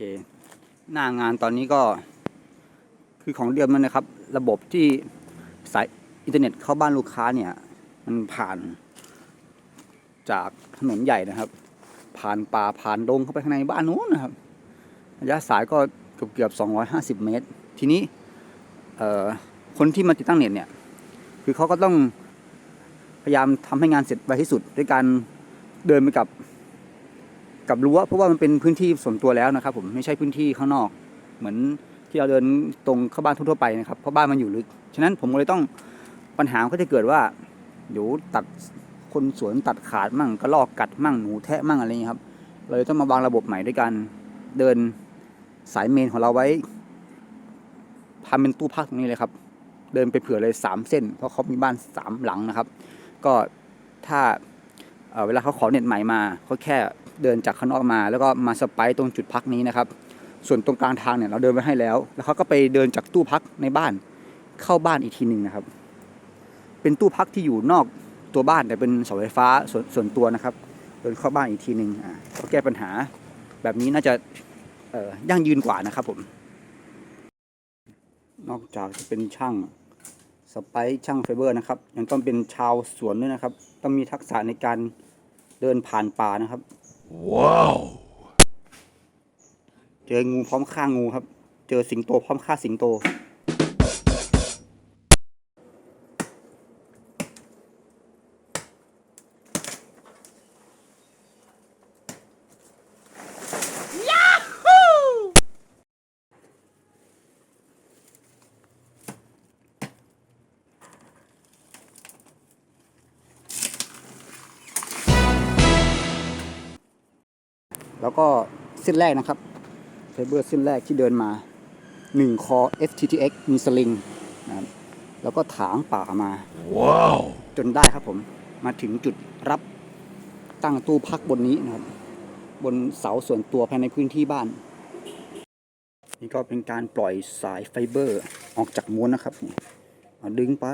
เคหน้างานตอนนี้ก็คือของเดิมมันนะครับ ระบบที่สายอินเทอร์เน็ตเข้าบ้านลูกค้าเนี่ย มันผ่านจากถนนใหญ่นะครับ ผ่านป่าผ่านดงเข้าไปข้างในบ้านนู้นนะครับระยะสายก็เกือบเกือบ 250 เมตร ทีนี้เอ่อคนที่มาติดตั้งเน็ตเนี่ย คือเขาก็ต้องพยายามทำให้งานเสร็จไวที่สุด ด้วยการเดินไปกับ กับรั้วเพราะว่ามันเป็นพื้นที่ส่วนตัวแล้วนะครับ ผมไม่ใช่พื้นที่ข้างนอก เหมือนที่เราเดินตรงเข้าบ้านทั่วๆไปนะครับเพราะบ้านมันอยู่ลึกฉะนั้นผมเลยต้องปัญหาก็จะเกิดว่าเดี๋ยวตัดคนสวนตัดขาดมั่งกระลอกกัดมั่งหนูแทะมั่งอะไรอย่างเงี้ยครับเลยต้องมาวางระบบใหม่ด้วยการเดินสายเมนของเราไว้ทำเป็นตู้พักตรงนี้เลยครับ เดินไปเผื่อเลยสามเส้น เพราะเขามีบ้านสามหลังนะครับ ก็ถ้าเเวลาเขาขอเน็ตใหม่มาเขาแค่ เดินจากข้างนอกมา แล้วก็มาสไปตรงจุดพักนี้นะครับ ส่วนตรงกลางทางเนี่ยเราเดินไปให้แล้ว แล้วเขาก็ไปเดินจากตู้พักในบ้านเข้าบ้านอีกทีหนึ่งนะครับ เป็นตู้พักที่อยู่นอกตัวบ้านแต่เป็นเสาไฟฟ้าส่วนส่วนตัวนะครับ เดินเข้าบ้านอีกทีหนึ่งอ่าแก้ปัญหาแบบนี้น่าจะเอ่อยั่งยืนกว่านะครับผม นอกจากจะเป็นช่างสไปช่างไฟเบอร์นะครับ ยังต้องเป็นชาวสวนด้วยนะครับ ต้องมีทักษะในการเดินผ่านป่านะครับ ว้าว เจองูพร้อมฆ่างูครับ เจอสิงโตพร้อมฆ่าสิงโต แล้วก็เส้นแรกนะครับไฟเบอร์เส้นแรกที่เดินมา 1 คอ FTTX มีสลิงนะครับแล้วก็ถางป่ามา Wow. จนได้ครับผม มาถึงจุดรับตั้งตู้พักบนนี้นะครับ บนเสาส่วนตัวภายในพื้นที่บ้าน นี่ก็เป็นการปล่อยสายไฟเบอร์ออกจากม้วนนะครับนี่เอาดึงไป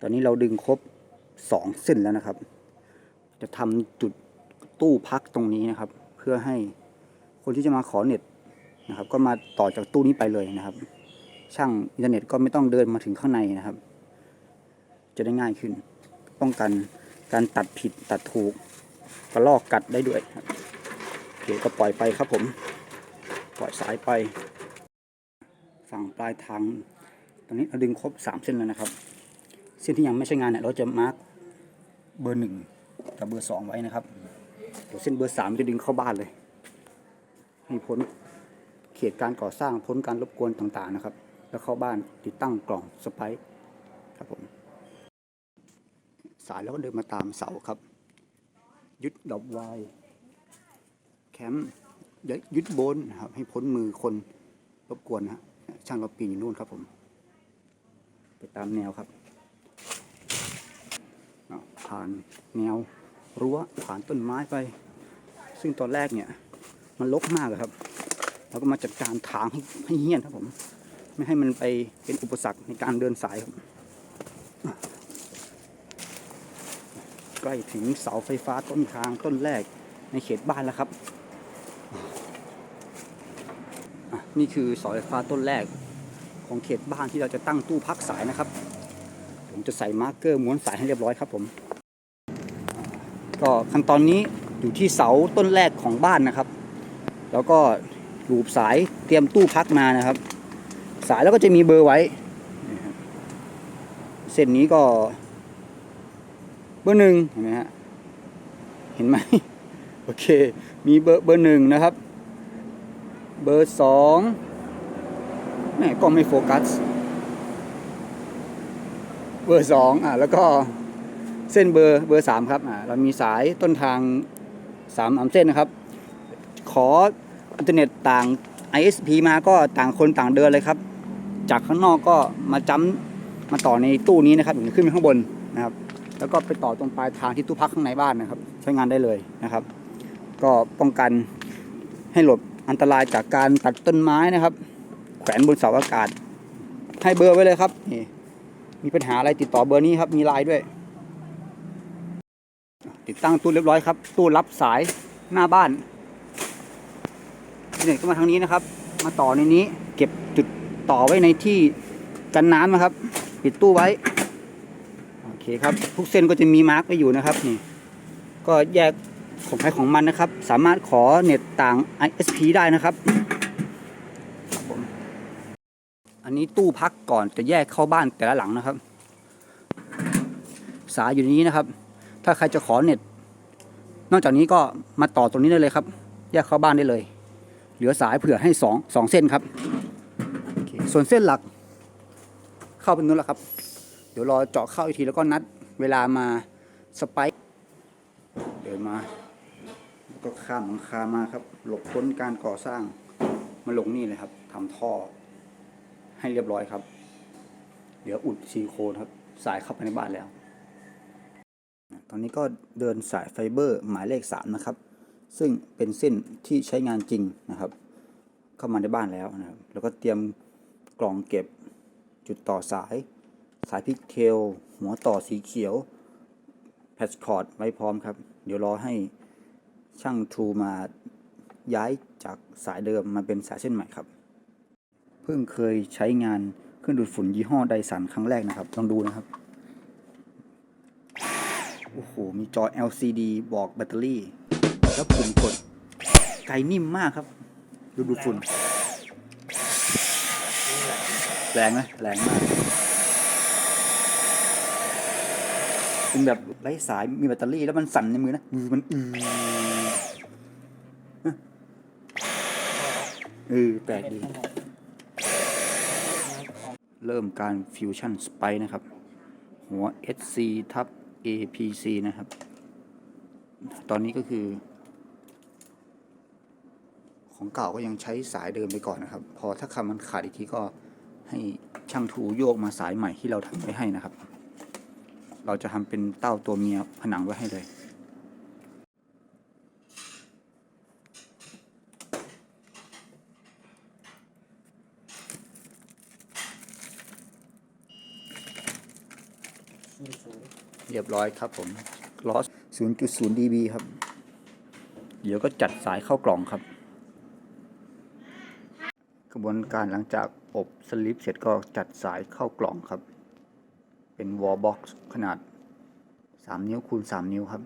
ตอนนี้เราดึงครบ 2 เส้นแล้วนะครับ จะทำจุด ตู้พักตรงนี้นะครับ เพื่อให้คนที่จะมาขอเน็ตนะครับ ก็มาต่อจากตู้นี้ไปเลยนะครับ ช่างอินเทอร์เน็ตก็ไม่ต้องเดินมาถึงข้างในนะครับ จะได้ง่ายขึ้น ป้องกันการตัดผิดตัดถูกกระลอกกัดได้ด้วยโอเคก็ปล่อยไปครับผม ปล่อยสายไป ฝั่งปลายทาง ตอนนี้เราดึงครบ 3 เส้นแล้วนะครับ เส้นที่ยังไม่ใช้งานเนี่ยเราจะมาร์กเบอร์หนึ่งกับเบอร์สองไว้นะครับ เดี๋ยวเส้นเบอร์สามจะดึงเข้าบ้านเลย ให้พ้นเขตการก่อสร้างพ้นการรบกวนต่างๆนะครับ แล้วเข้าบ้านติดตั้งกล่องสไปซ์ครับผมสายแล้วก็เดินมาตามเสาครับ ยึดดอกวายแคมป์ยึดโบนนะครับให้พ้นมือคนรบกวนนะฮะช่างเราปีนอยู่นู่นครับผม ไปตามแนวครับผ่านแนว รั้วผ่านต้นไม้ไป ซึ่งตอนแรกเนี่ย มันลกมากครับเราก็มาจัดการถางให้ให้เฮี้ยนครับผม ไม่ให้มันไปเป็นอุปสรรคในการเดินสายครับใกล้ถึงเสาไฟฟ้าต้นทางต้นแรกในเขตบ้านแล้วครับ นี่คือเสาไฟฟ้าต้นแรกของเขตบ้านที่เราจะตั้งตู้พักสายนะครับ ผมจะใส่มาร์กเกอร์ม้วนสายให้เรียบร้อยครับผม ก็ขั้นตอนนี้อยู่ที่เสาต้นแรกของบ้านนะครับ แล้วก็ลูบสายเตรียมตู้พักมานะครับ สายแล้วก็จะมีเบอร์ไว้ เส้นนี้ก็ เบอร์หนึ่งเห็นไหมฮะเห็นไหมโอเค มีเบอร์เบอร์หนึ่งนะครับ เบอร์สองแม่ก็ไม่โฟกัส เบอร์สองอะแล้วก็ เส้นเบอร์เบอร์สามครับอ่าเรามีสายต้นทางสามอัมเส้นนะครับ ขออินเทอร์เน็ตต่าง ISP มาก็ต่างคนต่างเดินเลยครับ จากข้างนอกก็มาจ้ำมาต่อในตู้นี้นะครับถึงขึ้นไปข้างบนนะครับ แล้วก็ไปต่อตรงปลายทางที่ตู้พักข้างในบ้านนะครับ ใช้งานได้เลยนะครับ ก็ป้องกันให้หลบอันตรายจากการตัดต้นไม้นะครับ แขวนบนเสาอากาศ ให้เบอร์ไว้เลยครับนี่มีปัญหาอะไรติดต่อเบอร์นี้ครับมีไลน์ด้วย ติดตั้งตู้เรียบร้อยครับ ตู้รับสายหน้าบ้านเน็ตก็มาทางนี้นะครับ มาต่อในนี้ เก็บจุดต่อไว้ในที่กันน้ำนะครับ ปิดตู้ไว้ โอเคครับ ทุกเส้นก็จะมีมาร์กไว้อยู่นะครับนี่ ก็แยกของใครของมันนะครับ สามารถขอเน็ตต่าง ISP ได้นะครับ อันนี้ตู้พักก่อนจะแยกเข้าบ้านแต่ละหลังนะครับ สายอยู่นี้นะครับ ถ้าใครจะขอเน็ต นอกจากนี้ก็มาต่อตรงนี้ได้เลยครับ แยกเข้าบ้านได้เลย เหลือสายเผื่อให้สองสองเส้นครับ ส่วนเส้นหลัก เข้าเป็นนู้นแล้วครับ เดี๋ยวรอเจาะเข้าอีกทีแล้วก็นัดเวลามาสไปเดินมาแล้วก็ข้ามหลังคามาครับ หลบพ้นการก่อสร้าง มาลงนี่เลยครับทำท่อ ให้เรียบร้อยครับ เดี๋ยวอุดซีโคนครับ สายเข้าไปในบ้านแล้ว ตอนนี้ก็เดินสายไฟเบอร์หมายเลขสามนะครับ ซึ่งเป็นเส้นที่ใช้งานจริงนะครับ เข้ามาในบ้านแล้วนะครับ แล้วก็เตรียมกล่องเก็บจุดต่อสาย สายพิกเทล หัวต่อสีเขียวแพชคอร์ดไว้พร้อมครับ เดี๋ยวรอให้ช่างทรูมาย้ายจากสายเดิมมาเป็นสายเส้นใหม่ครับ เพิ่งเคยใช้งานเครื่องดูดฝุ่นยี่ห้อไดสันครั้งแรกนะครับลองดูนะครับ โอ้โห มีจอ LCD บอกแบตเตอรี่ แล้วปุ่มกด ไกลนิ่มมากครับ ดูดูฝุ่น แรงไหมแรงมาก เป็นแบบไร้สาย มีแบตเตอรี่ แล้วมันสั่นในมือนะ มือมันอือเออแปลกดี เริ่มการฟิวชั่นสไปนะครับ หัว SC ทับ APC นะครับ ตอนนี้ก็คือ ของเก่าก็ยังใช้สายเดิมไปก่อนนะครับ พอถ้าคำมันขาดอีกทีก็ให้ช่างถูโยกมาสายใหม่ที่เราทำไว้ให้นะครับ เราจะทำเป็นเต้าตัวเมียผนังไว้ให้เลย เรียบร้อยครับผมลอส0.0 dB ครับ เดี๋ยวก็จัดสายเข้ากล่องครับ กระบวนการหลังจากอบสลิปเสร็จก็จัดสายเข้ากล่องครับ เป็นวอลบ็อกซ์ขนาด 3 นิ้วคูณ 3 นิ้วครับ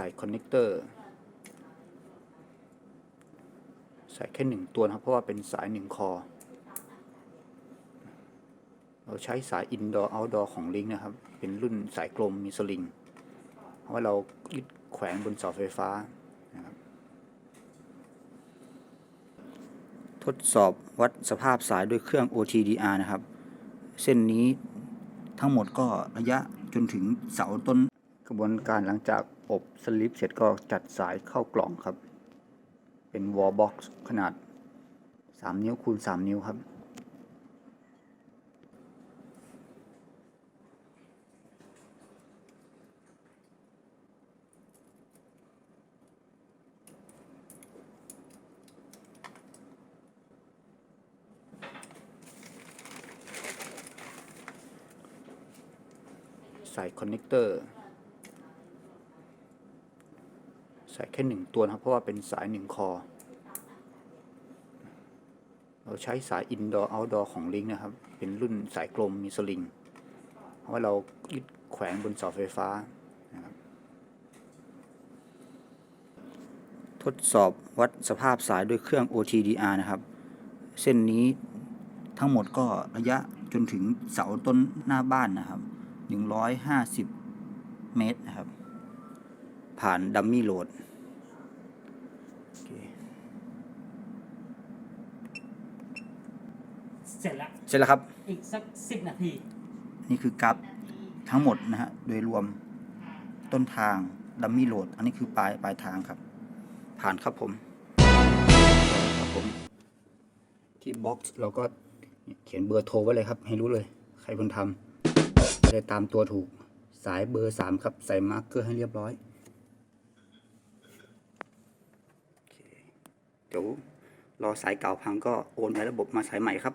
ใส่คอนเนคเตอร์ใส่แค่หนึ่งตัวนะครับ เพราะว่าเป็นสายหนึ่งคอ เราใช้สาย indoor outdoor ของลิงนะครับ เป็นรุ่นสายกลมมีสลิง เพราะว่าเรายึดแขวนบนเสาไฟฟ้านะครับ ทดสอบวัดสภาพสายด้วยเครื่อง OTDR นะครับ เส้นนี้ทั้งหมดก็ระยะจนถึงเสาต้น กระบวนการหลังจากอบสลิปเสร็จก็จัดสายเข้ากล่องครับ เป็นวอลบ็อกซ์ขนาด 3 นิ้วคูณ 3 นิ้วครับใส่คอนเนคเตอร์ ใส่แค่หนึ่งตัวนะครับ เพราะว่าเป็นสายหนึ่งคอ เราใช้สาย indoor outdoor ของลิงนะครับ เป็นรุ่นสายกลมมีสลิง เพราะว่าเรายึดแขวนบนเสาไฟฟ้านะครับ ทดสอบวัดสภาพสายด้วยเครื่อง OTDR นะครับ เส้นนี้ทั้งหมดก็ระยะจนถึงเสาต้นหน้าบ้านนะครับ 150 เมตรนะครับ ผ่านดัมมี่โหลด เสร็จแล้วเสร็จแล้วครับ อีกสักสิบนาที นี่คือกราฟทั้งหมดนะฮะโดยรวมต้นทางดัมมี่โหลด อันนี้คือปลายปลายทางครับ ผ่านครับผมครับผม ที่บ็อกซ์เราก็เขียนเบอร์โทรไว้เลยครับ ให้รู้เลย ใครคนทำจะได้ตามตัวถูกสายเบอร์สามครับ ใส่มาร์กเกอร์ให้เรียบร้อยเดี๋ยวรอสายเก่าพังก็โอนไประบบมาสายใหม่ครับ